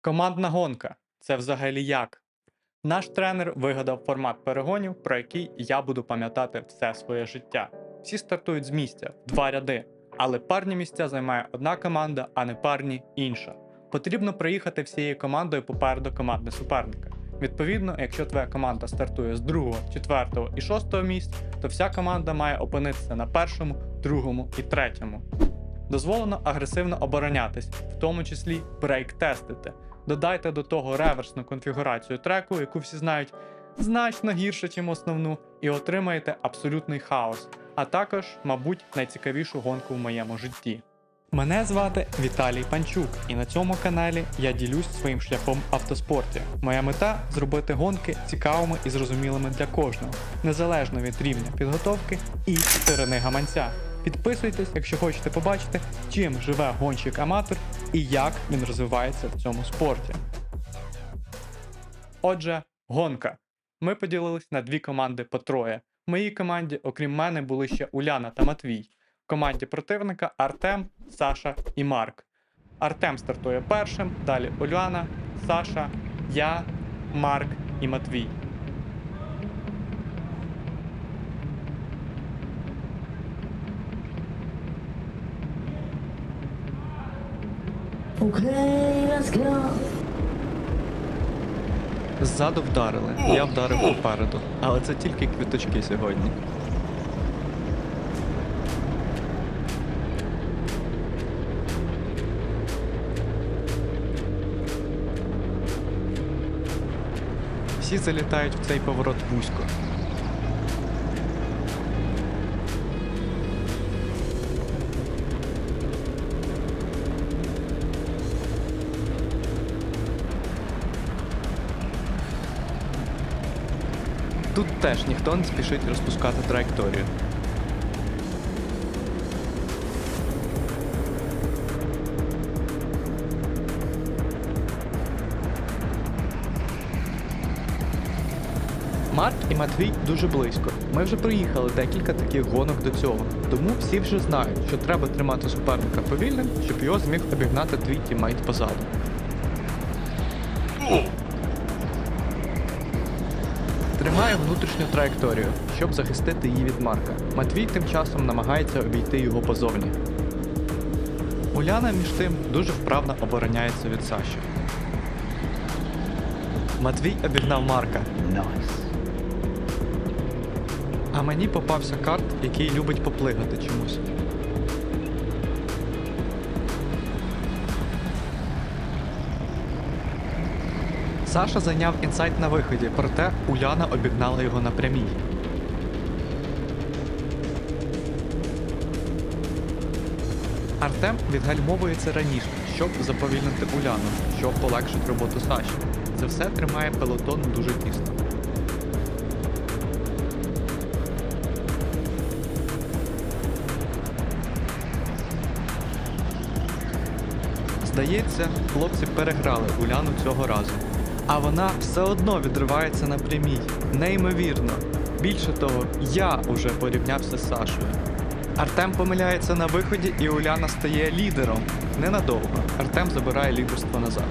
Командна гонка це взагалі як? Наш тренер вигадав формат перегонів, про який я буду пам'ятати все своє життя. Всі стартують з місця два ряди, але парні місця займає одна команда, а не парні інша. Потрібно приїхати всією командою попереду команди суперника. Відповідно, якщо твоя команда стартує з другого, четвертого і шостого місць, то вся команда має опинитися на першому, другому і третьому. Дозволено агресивно оборонятись, в тому числі брейк-тестити. Додайте до того реверсну конфігурацію треку, яку всі знають значно гірше, ніж основну, і отримаєте абсолютний хаос, а також, мабуть, найцікавішу гонку в моєму житті. Мене звати Віталій Панчук, і на цьому каналі я ділюсь своїм шляхом в автоспорті. Моя мета зробити гонки цікавими і зрозумілими для кожного, незалежно від рівня підготовки і сторони гаманця. Підписуйтесь, якщо хочете побачити, чим живе гонщик-аматор і як він розвивається в цьому спорті. Отже, гонка. Ми поділились на дві команди по троє. В моїй команді, окрім мене, були ще Уляна та Матвій. В команді противника Артем, Саша і Марк. Артем стартує першим, далі Уляна, Саша, я, Марк і Матвій. Okay, let's. Ззаду вдарили. Я вдарив попереду. Але це тільки квіточки сьогодні. Всі залітають в цей поворот вузько. Тут теж ніхто не спішить розпускати траєкторію. Марк і Матвій дуже близько. Ми вже проїхали декілька таких гонок до цього, тому всі вже знають, що треба тримати суперника повільним, щоб його зміг обігнати твій тімейт позаду. Тримає внутрішню траєкторію, щоб захистити її від Марка. Матвій тим часом намагається обійти його позовні. Уляна між тим дуже вправно обороняється від Саші. Матвій обігнав Марка, а мені попався карт, який любить поплигати чомусь. Саша зайняв інсайт на виході, проте Уляна обігнала його на прямій. Артем відгальмовується раніше, щоб заповільнити Уляну, щоб полегшити роботу Саші. Це все тримає пелотон дуже тісно. Здається, хлопці переграли Уляну цього разу. А вона все одно відривається на прямій. Неймовірно. Більше того, я уже порівнявся з Сашою. Артем помиляється на виході, і Уляна стає лідером. Ненадовго. Артем забирає лідерство назад.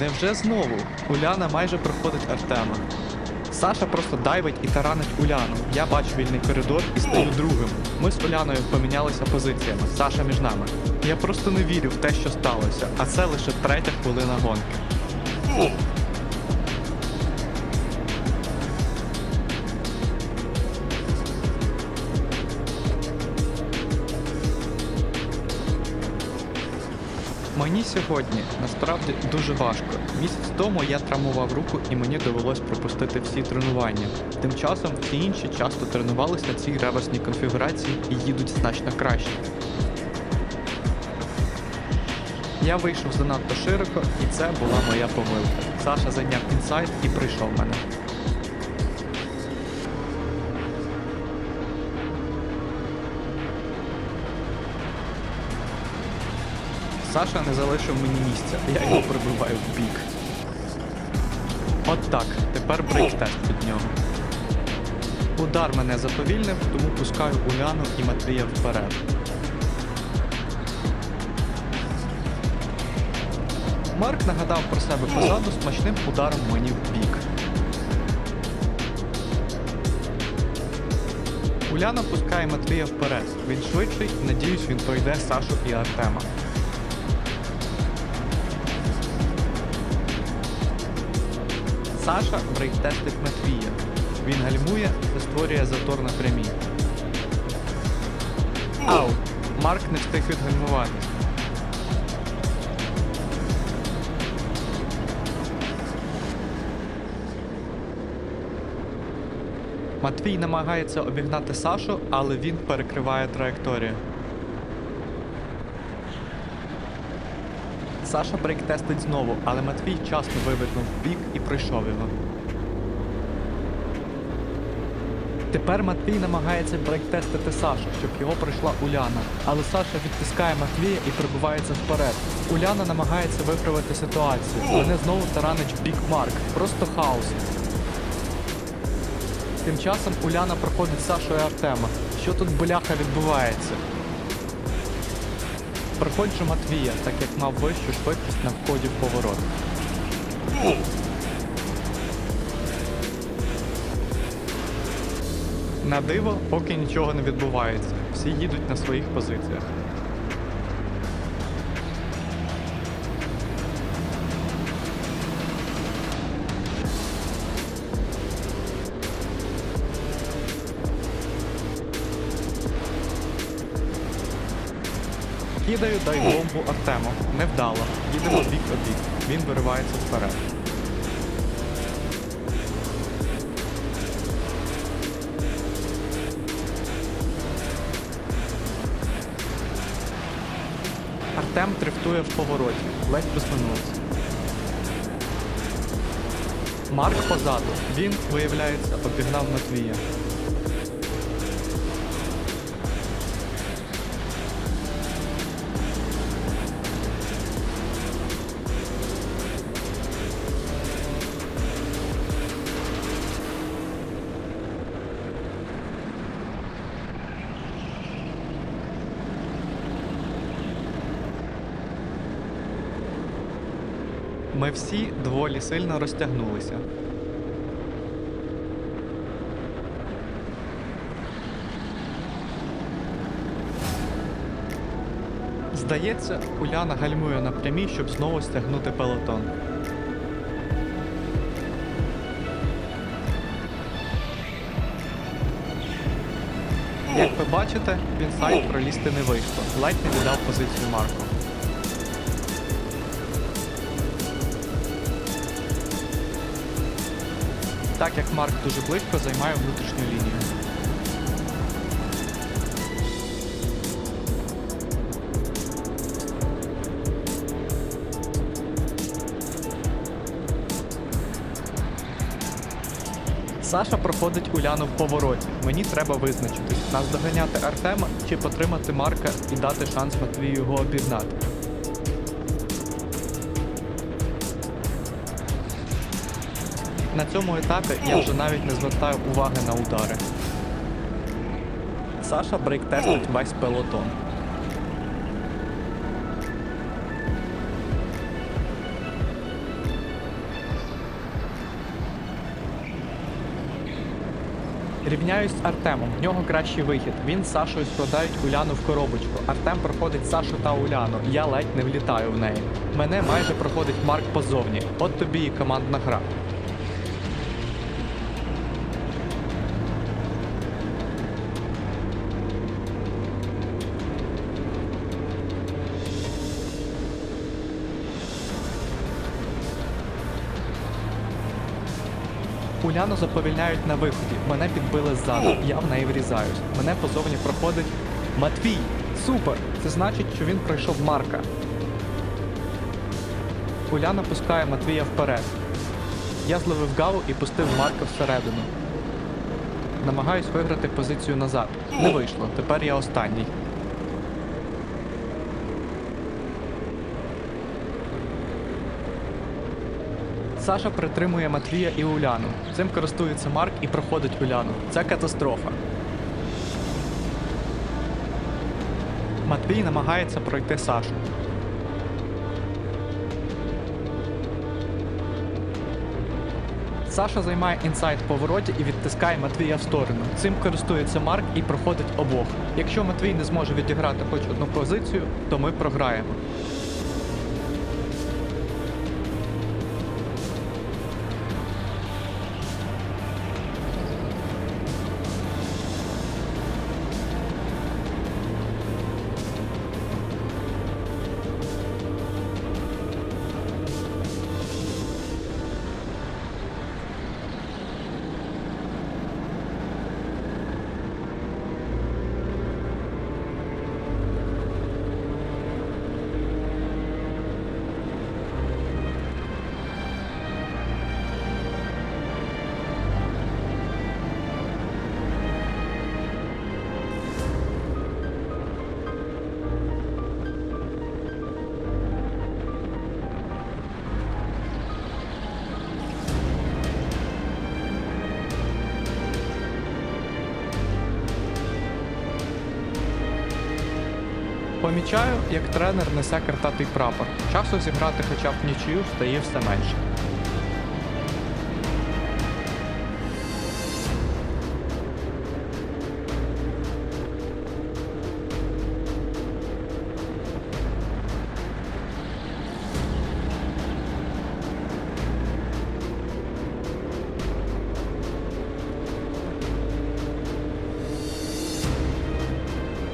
Невже знову? Уляна майже проходить Артема. Саша просто дайвить і таранить Уляну. Я бачу вільний коридор і стаю другим. Ми з Уляною помінялися позиціями. Саша між нами. Я просто не вірю в те, що сталося, а це лише третя хвилина гонки. Мені сьогодні насправді дуже важко. Місяць тому я травмував руку і мені довелось пропустити всі тренування. Тим часом всі інші часто тренувалися на цій реверсній конфігурації і їдуть значно краще. Я вийшов занадто широко, і це була моя помилка. Саша зайняв інсайд і прийшов мене. Саша не залишив мені місця, я його прибиваю в бік. От так, тепер брейк-тест від нього. Удар мене заповільнив, тому пускаю Уляну і Матвія вперед. Марк нагадав про себе позаду смачним ударом мені в бік. Уляна пускає Матвія вперед. Він швидший, надіюсь, він пройде Сашу і Артема. Саша брейктестить Матвія. Він гальмує та створює затор на прямій. Ау! Марк не встиг відгальмуватись. Матвій намагається обігнати Сашу, але він перекриває траєкторію. Саша брейк-тестить знову, але Матвій вчасно вивернув бік і пройшов його. Тепер Матвій намагається брейк-тестити Сашу, щоб його пройшла Уляна. Але Саша відтискає Матвія і прибувається вперед. Уляна намагається виправити ситуацію. Мене знову таранить бік Марк. Просто хаос. Тим часом Уляна проходить Сашу і Артема. Що тут бляха відбувається? Проходжу Матвія, так як мав вищу швидкість на вході в поворот. На диво, поки нічого не відбувається. Всі їдуть на своїх позиціях. Кидаю дай бомбу Артему. Невдало. Їдемо бік обік. Він виривається вперед. Артем дрифтує в повороті, ледь висунувся. Марк позаду. Він, виявляється, обігнав Матвія. Ми всі доволі сильно розтягнулися. Здається, Уляна гальмує на прямій, щоб знову стягнути пелотон. Як ви бачите, він сайт пролізти не вийшло. Ледь не віддав позицію Марку. Так як Марк дуже близько займає внутрішню лінію. Саша проходить Уляну в повороті. Мені треба визначитись, наздоганяти Артема чи потримати Марка і дати шанс Матвію його обігнати. На цьому етапі я вже навіть не звертаю уваги на удари. Саша брейк-тестить весь пелотон. Рівняюсь з Артемом, в нього кращий вихід. Він з Сашою складають Уляну в коробочку. Артем проходить Сашу та Уляну. Я ледь не влітаю в неї. Мене майже проходить Марк позовні. От тобі і командна гра. Уляну заповільняють на виході. Мене підбили ззаду. Я в неї врізаюсь. Мене позовні проходить Матвій. Супер! Це значить, що він пройшов Марка. Уляна пускає Матвія вперед. Я зловив гаву і пустив Марка всередину. Намагаюсь виграти позицію назад. Не вийшло. Тепер я останній. Саша притримує Матвія і Уляну. Цим користується Марк і проходить Уляну. Це катастрофа. Матвій намагається пройти Сашу. Саша займає інсайд в повороті і відтискає Матвія в сторону. Цим користується Марк і проходить обох. Якщо Матвій не зможе відіграти хоч одну позицію, то ми програємо. Помічаю, як тренер несе картатий прапор. Часу зіграти хоча б нічию стає все менше.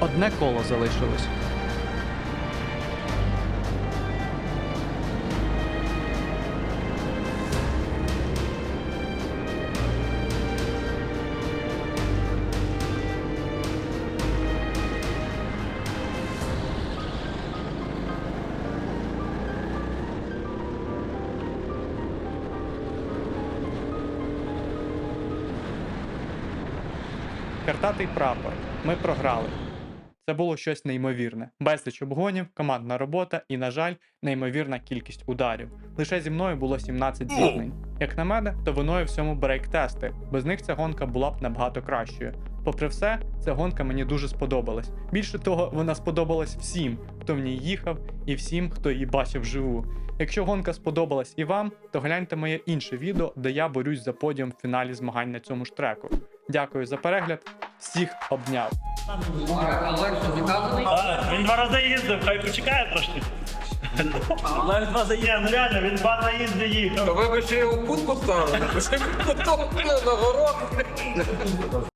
Одне коло залишилось. Картатий прапор. Ми програли. Це було щось неймовірне. Безліч обгонів, командна робота і, на жаль, неймовірна кількість ударів. Лише зі мною було 17 зіткнень. Як на мене, то виною всьому брейк-тести. Без них ця гонка була б набагато кращою. Попри все, ця гонка мені дуже сподобалась. Більше того, вона сподобалась всім, хто в ній їхав, і всім, хто її бачив вживу. Якщо гонка сподобалась і вам, то гляньте моє інше відео, де я борюсь за подіум в фіналі змагань на цьому ж треку. Дякую за перегляд. Всіх обняв. А, Він два рази їздив, хай почекає трошки. Навіть два рази ну реально, він два заїзди їхав. Ви би ще його кутку ставили, ви ще на город.